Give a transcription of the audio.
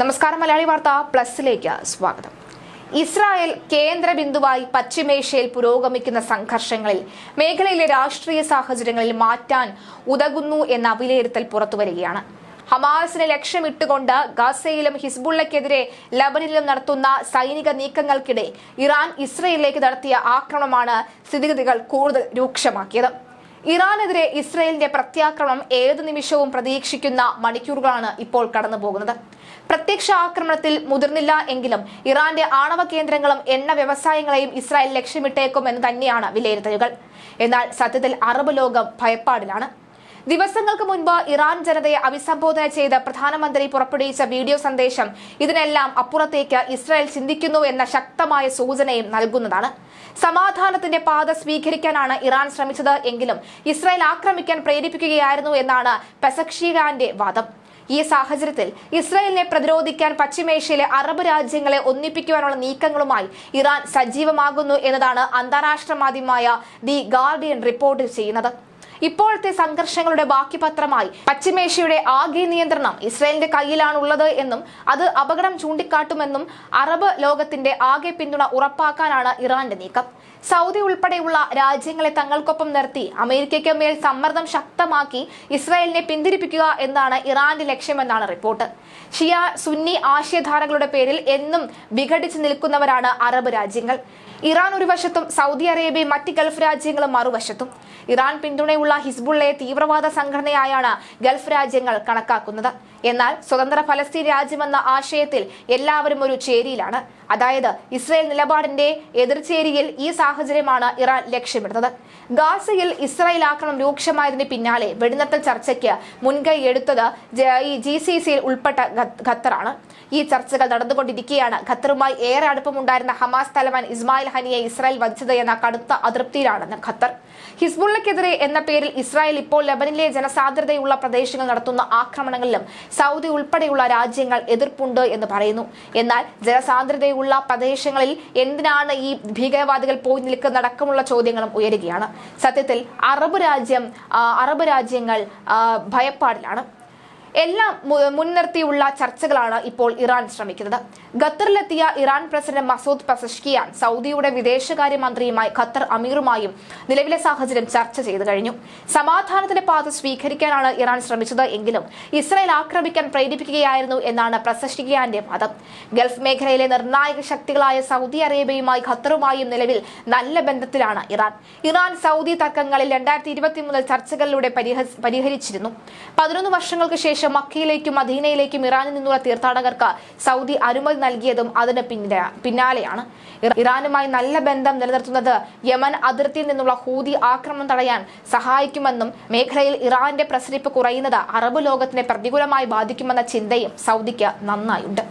നമസ്കാരം മലയാളി വാർത്ത പ്ലസിലേക്ക് സ്വാഗതം. ഇസ്രായേൽ കേന്ദ്ര ബിന്ദുവായി പശ്ചിമേഷ്യയിൽ പുരോഗമിക്കുന്ന സംഘർഷങ്ങളിൽ മേഖലയിലെ രാഷ്ട്രീയ സാഹചര്യങ്ങളിൽ മാറ്റാൻ ഉതകുന്നു എന്ന വിലയിരുത്തൽ പുറത്തുവരികയാണ്. ഹമാസിനെ ലക്ഷ്യമിട്ടുകൊണ്ട് ഗാസയിലും ഹിസ്ബുള്ളക്കെതിരെ ലബനിലും നടത്തുന്ന സൈനിക നീക്കങ്ങൾക്കിടെ ഇറാൻ ഇസ്രയേലിലേക്ക് നടത്തിയ ആക്രമണമാണ് സ്ഥിതിഗതികൾ കൂടുതൽ രൂക്ഷമാക്കിയത്. ഇറാനെതിരെ ഇസ്രയേലിന്റെ പ്രത്യാക്രമണം ഏതു നിമിഷവും പ്രതീക്ഷിക്കുന്ന മണിക്കൂറുകളാണ് ഇപ്പോൾ കടന്നുപോകുന്നത്. പ്രത്യക്ഷ ആക്രമണത്തിൽ മുതിർന്നില്ല എങ്കിലും ഇറാന്റെ ആണവ കേന്ദ്രങ്ങളും എണ്ണ വ്യവസായങ്ങളെയും ഇസ്രായേൽ ലക്ഷ്യമിട്ടേക്കും എന്ന് തന്നെയാണ് വിലയിരുത്തലുകൾ. എന്നാൽ സത്യത്തിൽ അറബ് ലോകം ഭയപ്പാടിലാണ്. ദിവസങ്ങൾക്ക് മുൻപ് ഇറാൻ ജനതയെ അഭിസംബോധന ചെയ്ത് പ്രധാനമന്ത്രി പുറപ്പെടുവിച്ച വീഡിയോ സന്ദേശം ഇതിനെല്ലാം അപ്പുറത്തേക്ക് ഇസ്രായേൽ ചിന്തിക്കുന്നു എന്ന ശക്തമായ സൂചനയും നൽകുന്നതാണ്. സമാധാനത്തിന്റെ പാത സ്വീകരിക്കാനാണ് ഇറാൻ ശ്രമിച്ചത് എങ്കിലും ഇസ്രായേൽ ആക്രമിക്കാൻ പ്രേരിപ്പിക്കുകയായിരുന്നു എന്നാണ് പെസക്ഷിഖാന്റെ വാദം. ഈ സാഹചര്യത്തിൽ ഇസ്രായേലിനെ പ്രതിരോധിക്കാൻ പശ്ചിമേഷ്യയിലെ അറബ് രാജ്യങ്ങളെ ഒന്നിപ്പിക്കുവാനുള്ള നീക്കങ്ങളുമായി ഇറാൻ സജീവമാകുന്നു എന്നതാണ് അന്താരാഷ്ട്ര മാധ്യമമായ ദി ഗാർഡിയൻ റിപ്പോർട്ട് ചെയ്യുന്നത്. ഇപ്പോഴത്തെ സംഘർഷങ്ങളുടെ ബാക്കി പത്രമായി പശ്ചിമേഷ്യയുടെ ആകെ നിയന്ത്രണം ഇസ്രായേലിന്റെ കയ്യിലാണുള്ളത് എന്നും അത് അപകടം ചൂണ്ടിക്കാട്ടുമെന്നും അറബ് ലോകത്തിന്റെ ആകെ പിന്തുണ ഉറപ്പാക്കാനാണ് ഇറാന്റെ നീക്കം. സൗദി ഉൾപ്പെടെയുള്ള രാജ്യങ്ങളെ തങ്ങൾക്കൊപ്പം നിർത്തി അമേരിക്കയ്ക്ക് മേൽ സമ്മർദ്ദം ശക്തമാക്കി ഇസ്രായേലിനെ പിന്തിരിപ്പിക്കുക എന്നാണ് ഇറാന്റെ ലക്ഷ്യമെന്നാണ് റിപ്പോർട്ട്. ഷിയ സുന്നി ആശയധാരകളുടെ പേരിൽ എന്നും വിഘടിച്ചു നിൽക്കുന്നവരാണ് അറബ് രാജ്യങ്ങൾ. ഇറാൻ ഒരു വശത്തും സൗദി അറേബ്യയും മറ്റ് ഗൾഫ് രാജ്യങ്ങളും മറുവശത്തും. ഇറാൻ പിന്തുണയുള്ള ഹിസ്ബുള്ളയെ തീവ്രവാദ സംഘടനയായാണ് ഗൾഫ് രാജ്യങ്ങൾ കണക്കാക്കുന്നത്. എന്നാൽ സ്വതന്ത്ര ഫലസ്തീൻ രാജ്യമെന്ന ആശയത്തിൽ എല്ലാവരും ഒരു ചേരിയിലാണ്. അതായത് ഇസ്രായേൽ നിലപാടിന്റെ എതിർചേരിയിൽ ഈ സാഹചര്യമാണ് ഇറാൻ ലക്ഷ്യമിടുന്നത്. ഗാസയിൽ ഇസ്രായേൽ ആക്രമണം രൂക്ഷമായതിന് പിന്നാലെ വെടിനിർത്തൽ ചർച്ചയ്ക്ക് മുൻകൈ എടുത്തത് ഈ ജി സി സിയിൽ ഉൾപ്പെട്ട ഖത്തറാണ്. ഈ ചർച്ചകൾ നടന്നുകൊണ്ടിരിക്കുകയാണ് ഖത്തറുമായി ഏറെ അടുപ്പമുണ്ടായിരുന്ന ഹമാസ് തലവൻ ഇസ്മായിൽ ഹനിയെ ഇസ്രായേൽ വധിച്ചത് എന്ന കടുത്ത അതൃപ്തിയിലാണെന്ന് ഖത്തർ. ഹിസ്ബുള്ളക്കെതിരെ എന്ന പേരിൽ ഇസ്രായേൽ ഇപ്പോൾ ലബനിലെ ജനസാന്ദ്രതയുള്ള പ്രദേശങ്ങൾ നടത്തുന്ന ആക്രമണങ്ങളിലും സൗദി ഉൾപ്പെടെയുള്ള രാജ്യങ്ങൾ എതിർപ്പുണ്ട് എന്ന് പറയുന്നു. എന്നാൽ ജനസാന്ദ്രതയുള്ള പ്രദേശങ്ങളിൽ എന്തിനാണ് ഈ ഭീകരവാദികൾ പോയി നിൽക്കുന്നതടക്കമുള്ള ചോദ്യങ്ങളും ഉയരുകയാണ്. സത്യത്തിൽ അറബ് രാജ്യം അറബ് രാജ്യങ്ങൾ ഭയപ്പാടിലാണ്. എല്ലാം മുൻനിർത്തിയുള്ള ചർച്ചകളാണ് ഇപ്പോൾ ഇറാൻ ശ്രമിക്കുന്നത്. ഖത്തറിലെത്തിയ ഇറാൻ പ്രസിഡന്റ് മസൂദ് പസഷ്കിയാൻ സൗദിയുടെ വിദേശകാര്യമന്ത്രിയുമായി ഖത്തർ അമീറുമായും നിലവിലെ സാഹചര്യം ചർച്ച ചെയ്തു കഴിഞ്ഞു. സമാധാനത്തിന്റെ പാത സ്വീകരിക്കാനാണ് ഇറാൻ ശ്രമിച്ചത് എങ്കിലും ഇസ്രായേൽ ആക്രമിക്കാൻ പ്രേരിപ്പിക്കുകയായിരുന്നു എന്നാണ് പ്രസഷ്കിയാന്റെ വാദം ഗൾഫ് മേഖലയിലെ നിർണായക ശക്തികളായ സൗദി അറേബ്യയുമായി ഖത്തറുമായും നിലവിൽ നല്ല ബന്ധത്തിലാണ് ഇറാൻ. ഇറാൻ സൗദി തർക്കങ്ങളിൽ രണ്ടായിരത്തി ഇരുപത്തി മുതൽ ചർച്ചകളിലൂടെ പരിഹരിച്ചിരുന്നു. പതിനൊന്ന് വർഷങ്ങൾക്ക് ശേഷം മക്കയിലേക്കും മദീനയിലേക്കും ഇറാനിൽ നിന്നുള്ള തീർത്ഥാടകർക്ക് സൗദി അനുമതി നൽകിയതും അതിന് പിന്നാലെയാണ്. ഇറാനുമായി നല്ല ബന്ധം നിലനിർത്തുന്നത് യമൻ അതിർത്തിയിൽ നിന്നുള്ള ഹൂതി ആക്രമണം തടയാൻ സഹായിക്കുമെന്നും മേഖലയിൽ ഇറാന്റെ പ്രസരിപ്പ് കുറയുന്നത് അറബ് ലോകത്തിനെ പ്രതികൂലമായി ബാധിക്കുമെന്ന ചിന്തയും സൗദിക്ക് നന്നായുണ്ട്.